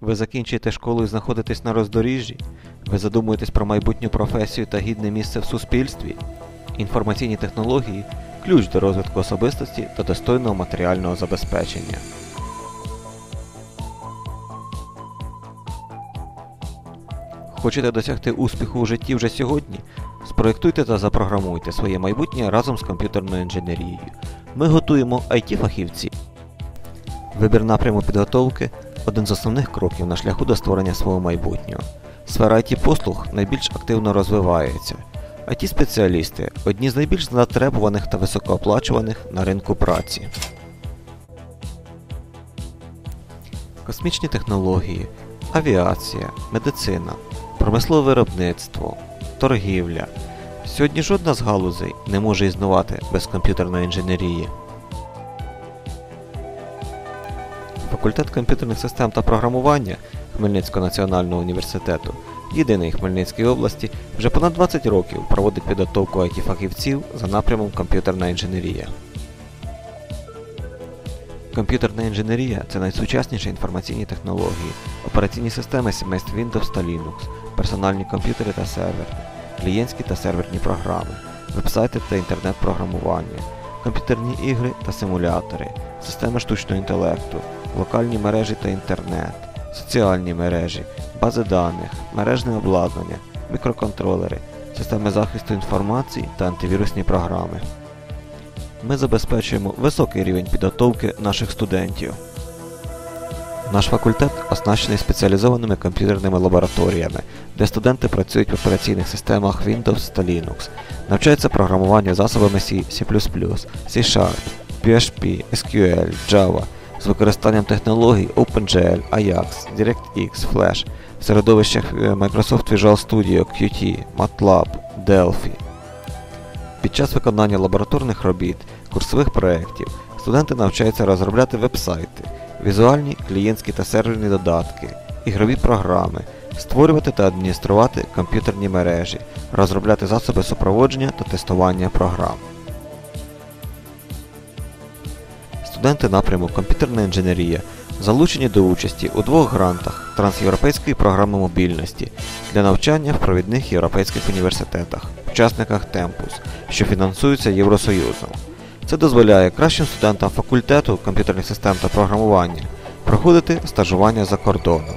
Ви закінчуєте школу і знаходитесь на роздоріжжі? Ви задумуєтесь про майбутню професію та гідне місце в суспільстві? Інформаційні технології ключ до розвитку особистості та достойного матеріального забезпечення. Хочете досягти успіху у житті вже сьогодні? Спроєктуйте та запрограмуйте своє майбутнє разом з комп'ютерною інженерією. Ми готуємо IT-фахівці. Вибір напряму підготовки один з основних кроків на шляху до створення свого майбутнього. Сфера it послуг найбільш активно розвивається. it спеціалісти одні з найбільш затребуваних та високооплачуваних на ринку праці. Космічні технології, авіація, медицина, промислове виробництво, торгівля. Сьогодні жодна з галузей не може існувати без комп'ютерної інженерії. Факультет комп'ютерних систем та програмування Хмельницького національного університету, єдиний в Хмельницькій області, вже понад 20 років проводить підготовку IT-фахівців за напрямом комп'ютерна інженерія. Комп'ютерна інженерія це найсучасніші інформаційні технології, операційні системи сімейств Windows та Linux, персональні комп'ютери та сервери, клієнтські та серверні програми, вебсайти та інтернет-програмування, комп'ютерні ігри та симулятори, системи штучного інтелекту, локальні мережі та інтернет, соціальні мережі, бази даних, мережне обладнання, мікроконтролери, системи захисту інформації та антивірусні програми. Ми забезпечуємо високий рівень підготовки наших студентів. Наш факультет оснащений спеціалізованими комп'ютерними лабораторіями, де студенти працюють в операційних системах Windows та Linux, навчаються програмуванню засобами C, C++, C-Sharp, PHP, SQL, Java з використанням технологій OpenGL, Ajax, DirectX, Flash в середовищах Microsoft Visual Studio, Qt, MATLAB, Delphi. Під час виконання лабораторних робіт, курсових проєктів студенти навчаються розробляти веб-сайти, візуальні, клієнтські та серверні додатки, ігрові програми, створювати та адмініструвати комп'ютерні мережі, розробляти засоби супроводження та тестування програм. Студенти напряму комп'ютерна інженерія залучені до участі у двох грантах Трансєвропейської програми мобільності для навчання в провідних європейських університетах, учасниках Темпус, що фінансуються Євросоюзом. Це дозволяє кращим студентам факультету комп'ютерних систем та програмування проходити стажування за кордоном.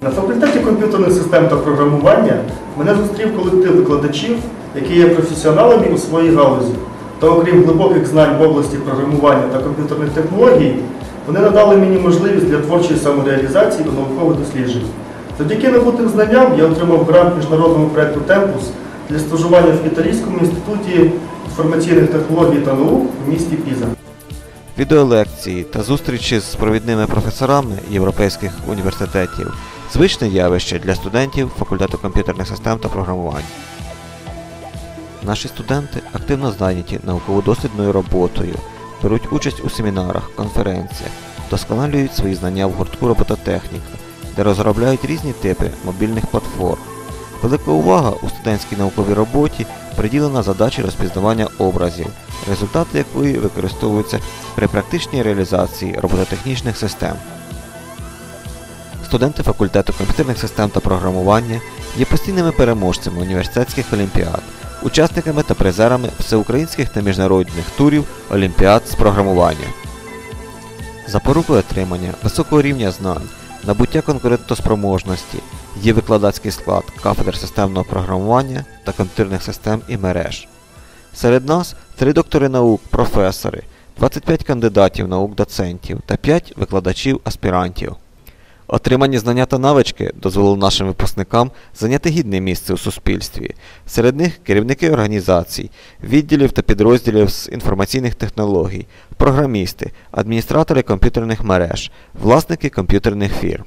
На факультеті комп'ютерних систем та програмування мене зустрів колектив викладачів, які є професіоналами у своїй галузі. Та окрім глибоких знань в області програмування та комп'ютерних технологій, вони надали мені можливість для творчої самореалізації та наукових досліджень. Завдяки набутим знанням я отримав грант міжнародного проєкту Темпус для стажування в Італійському інституті інформаційних технологій та наук в місті Піза. Відеолекції та зустрічі з провідними професорами європейських університетів звичне явище для студентів факультету комп'ютерних систем та програмування. Наші студенти активно зайняті науково-дослідною роботою, беруть участь у семінарах, конференціях, досконалюють свої знання в гуртку робототехніка, де розробляють різні типи мобільних платформ. Велика увага у студентській науковій роботі приділена задачі розпізнавання образів, результати якої використовуються при практичній реалізації робототехнічних систем. Студенти факультету комп'ютерних систем та програмування є постійними переможцями університетських олімпіад, учасниками та призерами всеукраїнських та міжнародних турів олімпіад з програмування. Запорукою отримання високого рівня знань, набуття конкурентоспроможності є викладацький склад кафедр системного програмування та комп'ютерних систем і мереж. Серед нас 3 доктори наук, професори, 25 кандидатів наук доцентів та 5 викладачів-аспірантів. Отримані знання та навички дозволили нашим випускникам зайняти гідне місце у суспільстві. Серед них керівники організацій, відділів та підрозділів з інформаційних технологій, програмісти, адміністратори комп'ютерних мереж, власники комп'ютерних фірм.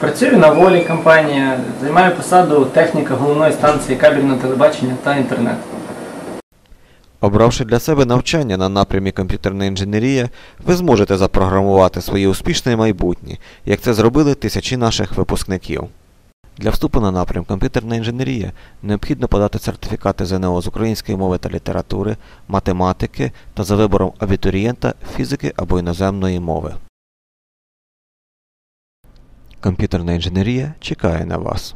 Працюю на волі компанія, займаю посаду техніка головної станції кабельного телебачення та інтернету. Обравши для себе навчання на напрямі комп'ютерна інженерія, ви зможете запрограмувати своє успішне майбутнє, як це зробили тисячі наших випускників. Для вступу на напрям комп'ютерна інженерія необхідно подати сертифікати ЗНО з української мови та літератури, математики та за вибором абітурієнта фізики або іноземної мови. Комп'ютерна інженерія чекає на вас.